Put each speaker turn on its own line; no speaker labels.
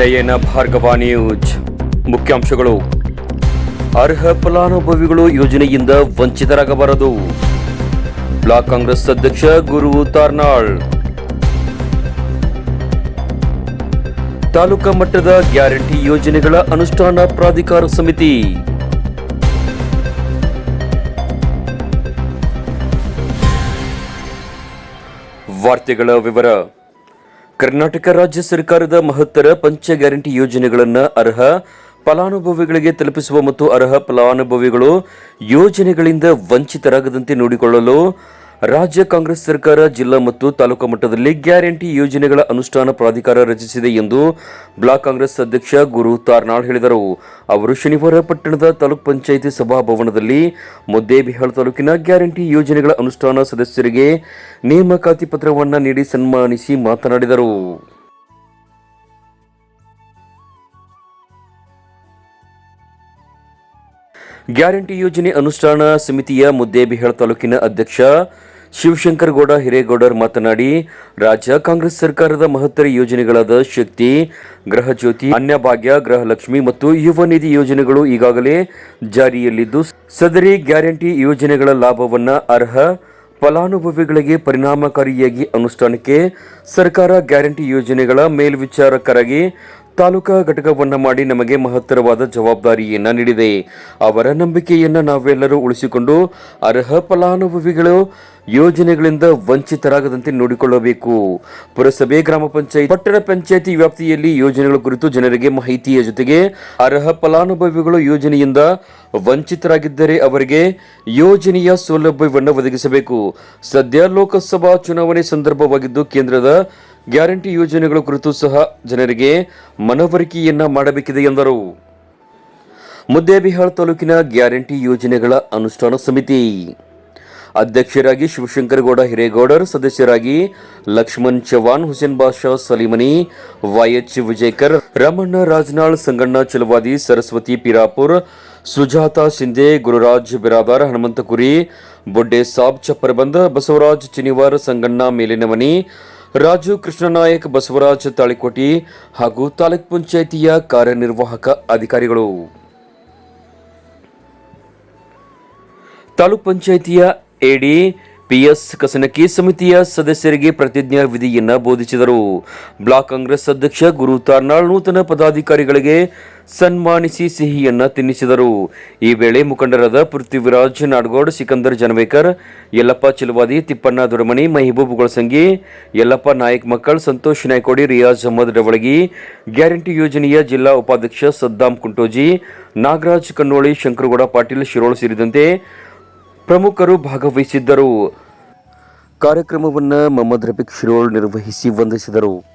ನಯನ Bhargava news. ಮುಖ್ಯಾಂಶಗಳು. ಅರ್ಹ ಫಲಾನುಭವಿಗಳು ಯೋಜನೆಯಿಂದ ವಂಚಿತರಾಗಬಾರದು. ಬ್ಲಾಕ್ ಕಾಂಗ್ರೆಸ್ ಅಧ್ಯಕ್ಷ ಗುರು ತಾರ್ನಾಳ್. ತಾಲೂಕಾ ಮಟ್ಟದ ಗ್ಯಾರಂಟಿ ಯೋಜನೆಗಳ ಅನುಷ್ಠಾನ ಪ್ರಾಧಿಕಾರ ಸಮಿತಿ. ವಾರ್ತೆಗಳ ವಿವರ. ಕರ್ನಾಟಕ ರಾಜ್ಯ ಸರ್ಕಾರದ ಮಹತ್ತರ ಪಂಚ ಗ್ಯಾರಂಟಿ ಯೋಜನೆಗಳನ್ನು ಅರ್ಹ ಫಲಾನುಭವಿಗಳಿಗೆ ತಲುಪಿಸುವ ಮತ್ತು ಅರ್ಹ ಫಲಾನುಭವಿಗಳು ಯೋಜನೆಗಳಿಂದ ವಂಚಿತರಾಗದಂತೆ ನೋಡಿಕೊಳ್ಳಲು ರಾಜ್ಯ ಕಾಂಗ್ರೆಸ್ ಸರ್ಕಾರ ಜಿಲ್ಲಾ ಮತ್ತು ತಾಲೂಕು ಮಟ್ಟದಲ್ಲಿ ಗ್ಯಾರಂಟಿ ಯೋಜನೆಗಳ ಅನುಷ್ಠಾನ ಪ್ರಾಧಿಕಾರ ರಚಿಸಿದೆ ಎಂದು ಬ್ಲಾಕ್ ಕಾಂಗ್ರೆಸ್ ಅಧ್ಯಕ್ಷ ಗುರು ತಾರ್ನಾಳ್ ಹೇಳಿದರು. ಅವರು ಶನಿವಾರ ಪಟ್ಟಣದ ತಾಲೂಕ್ ಪಂಚಾಯಿತಿ ಸಭಾಭವನದಲ್ಲಿ ಮುದ್ದೇಬಿಹಾಳ್ ತಾಲೂಕಿನ ಗ್ಯಾರಂಟಿ ಯೋಜನೆಗಳ ಅನುಷ್ಠಾನ ಸದಸ್ಯರಿಗೆ ನೇಮಕಾತಿ ಪತ್ರವನ್ನು ನೀಡಿ ಸನ್ಮಾನಿಸಿ ಮಾತನಾಡಿದರು. ಗ್ಯಾರಂಟಿ ಯೋಜನೆ ಅನುಷ್ಠಾನ ಸಮಿತಿಯ ಮುದ್ದೇಬಿಹಾಳ್ ತಾಲೂಕಿನ ಅಧ್ಯಕ್ಷ ಶಿವಶಂಕರ್ ಗೌಡ, ಹಿರೇಗೌಡರ್ ಮಾತನಾಡಿ, ರಾಜ್ಯ ಕಾಂಗ್ರೆಸ್ ಸರ್ಕಾರದ ಮಹತ್ತರ ಯೋಜನೆಗಳಾದ ಶಕ್ತಿ, ಗೃಹ ಜ್ಯೋತಿ ಅನ್ಯಭಾಗ್ಯ ಗೃಹಲಕ್ಷ್ಮಿ ಮತ್ತು ಯುವ ನಿಧಿ ಯೋಜನೆಗಳು ಈಗಾಗಲೇ ಜಾರಿಯಲ್ಲಿದ್ದು, ಸದರಿ ಗ್ಯಾರಂಟಿ ಯೋಜನೆಗಳ ಲಾಭವನ್ನ ಅರ್ಹ ಫಲಾನುಭವಿಗಳಿಗೆ ಪರಿಣಾಮಕಾರಿಯಾಗಿ ಅನುಷ್ಠಾನಕ್ಕೆ ಸರ್ಕಾರ ಗ್ಯಾರಂಟಿ ಯೋಜನೆಗಳ ಮೇಲ್ವಿಚಾರಕರಾಗಿ ತಾಲೂಕಾ ಘಟಕವನ್ನ ಮಾಡಿ ನಮಗೆ ಮಹತ್ತರವಾದ ಜವಾಬ್ದಾರಿಯನ್ನ ನೀಡಿದೆ. ಅವರ ನಂಬಿಕೆಯನ್ನ ನಾವೆಲ್ಲರೂ ಉಳಿಸಿಕೊಂಡು ಅರ್ಹ ಫಲಾನುಭವಿಗಳು ಯೋಜನೆಗಳಿಂದ ವಂಚಿತರಾಗದಂತೆ ನೋಡಿಕೊಳ್ಳಬೇಕು. ಪುರಸಭೆ, ಗ್ರಾಮ ಪಂಚಾಯತ್, ಪಟ್ಟಣ ಪಂಚಾಯತಿ ವ್ಯಾಪ್ತಿಯಲ್ಲಿ ಯೋಜನೆಗಳ ಕುರಿತು ಜನರಿಗೆ ಮಾಹಿತಿಯ ಜೊತೆಗೆ ಅರ್ಹ ಫಲಾನುಭವಿಗಳು ಯೋಜನೆಯಿಂದ ವಂಚಿತರಾಗಿದ್ದರೆ ಅವರಿಗೆ ಯೋಜನೆಯ ಸೌಲಭ್ಯವನ್ನು ಒದಗಿಸಬೇಕು. ಸದ್ಯ ಲೋಕಸಭಾ ಚುನಾವಣೆ ಸಂದರ್ಭವಾಗಿದ್ದು ಕೇಂದ್ರದ ಗ್ಯಾರಂಟಿ ಯೋಜನೆಗಳ ಕುರಿತು ಸಹ ಜನರಿಗೆ ಮನವರಿಕೆಯನ್ನ ಮಾಡಬೇಕಿದೆ ಎಂದರು. ಮುದ್ದೇಬಿಹಾಳ್ ತಾಲೂಕಿನ ಗ್ಯಾರಂಟಿ ಯೋಜನೆಗಳ ಅನುಷ್ಠಾನ ಸಮಿತಿ. ಅಧ್ಯಕ್ಷರಾಗಿ ಶಿವಶಂಕರಗೌಡ ಹಿರೇಗೌಡರ್, ಸದಸ್ಯರಾಗಿ ಲಕ್ಷ್ಮಣ್ ಚವಾನ್ ಹುಸೇನ್ ಬಾಷಾ ಸಲೀಮನಿ ವೈಎಚ್ ವಿಜಯಕರ್, ರಮಣ್ಣ ರಾಜನಾಳ್, ಸಂಗಣ್ಣ ಚಲವಾದಿ, ಸರಸ್ವತಿ ಪಿರಾಪುರ್, ಸುಜಾತಾ ಶಿಂದೆ ಗುರುರಾಜ್ ಬಿರಾದಾರ್, ಹನುಮಂತಕುರಿ ಬೊಡ್ಡೆ ಸಾಬ್ ಚಪ್ಪರಬಂದ, ಬಸವರಾಜ್ ಚಿನಿವಾರ್, ಸಂಗಣ್ಣ ಮೇಲಿನಮನಿ ರಾಜು ಕೃಷ್ಣನಾಯಕ್ ಬಸವರಾಜ್ ತಾಳಿಕೋಟಿ ಹಾಗೂ ತಾಲೂಕ್ ಪಂಚಾಯಿತಿಯ ಕಾರ್ಯನಿರ್ವಾಹಕ ಅಧಿಕಾರಿಗಳು. ತಾಲೂಕ್ ಪಂಚಾಯತಿಯ ಎಡಿ ಪಿಎಸ್ ಕಸನಕಿ ಸಮಿತಿಯ ಸದಸ್ಯರಿಗೆ ಪ್ರತಿಜ್ಞಾ ವಿಧಿಯನ್ನ ಬೋಧಿಸಿದರು. ಬ್ಲಾಕ್ ಕಾಂಗ್ರೆಸ್ ಅಧ್ಯಕ್ಷ ಗುರು ತಾರ್ನಾಳ್ ನೂತನ ಪದಾಧಿಕಾರಿಗಳಿಗೆ ಸನ್ಮಾನಿಸಿ ಸಿಹಿಯನ್ನು ತಿನ್ನಿಸಿದರು. ಈ ವೇಳೆ ಮುಖಂಡರಾದ ಪೃಥ್ವಿರಾಜ್ ನಾಡಗೌಡ್, ಸಿಕಂದರ್ ಜನವೇಕರ್, ಯಲ್ಲಪ್ಪ ಚಿಲವಾದಿ, ತಿಪ್ಪಣ್ಣ ದೊಡಮಣಿ ಮಹಿಬೂಬ್ ಗೊಳಸಂಗಿ ಯಲ್ಲಪ್ಪ ನಾಯಕ್ ಮಕ್ಕಳ್, ಸಂತೋಷ್ ನಾಯ್ಕೋಡಿ, ರಿಯಾಜ್ ಅಹಮದ್ ರವಳಗಿ ಗ್ಯಾರಂಟಿ ಯೋಜನೆಯ ಜಿಲ್ಲಾ ಉಪಾಧ್ಯಕ್ಷ ಸದ್ದಾಂ ಕುಂಟೋಜಿ, ನಾಗರಾಜ್ ಕನ್ನೋಳಿ, ಶಂಕರಗೌಡ ಪಾಟೀಲ್ ಶಿರೋಳ್ ಸೇರಿದಂತೆ ಪ್ರಮುಖರು ಭಾಗವಹಿಸಿದ್ದರು. ಕಾರ್ಯಕ್ರಮವನ್ನು ಮೊಹಮ್ಮದ್ ರಫೀಕ್ ಶಿರೋಳ್ ನಿರ್ವಹಿಸಿ ವಂದಿಸಿದರು.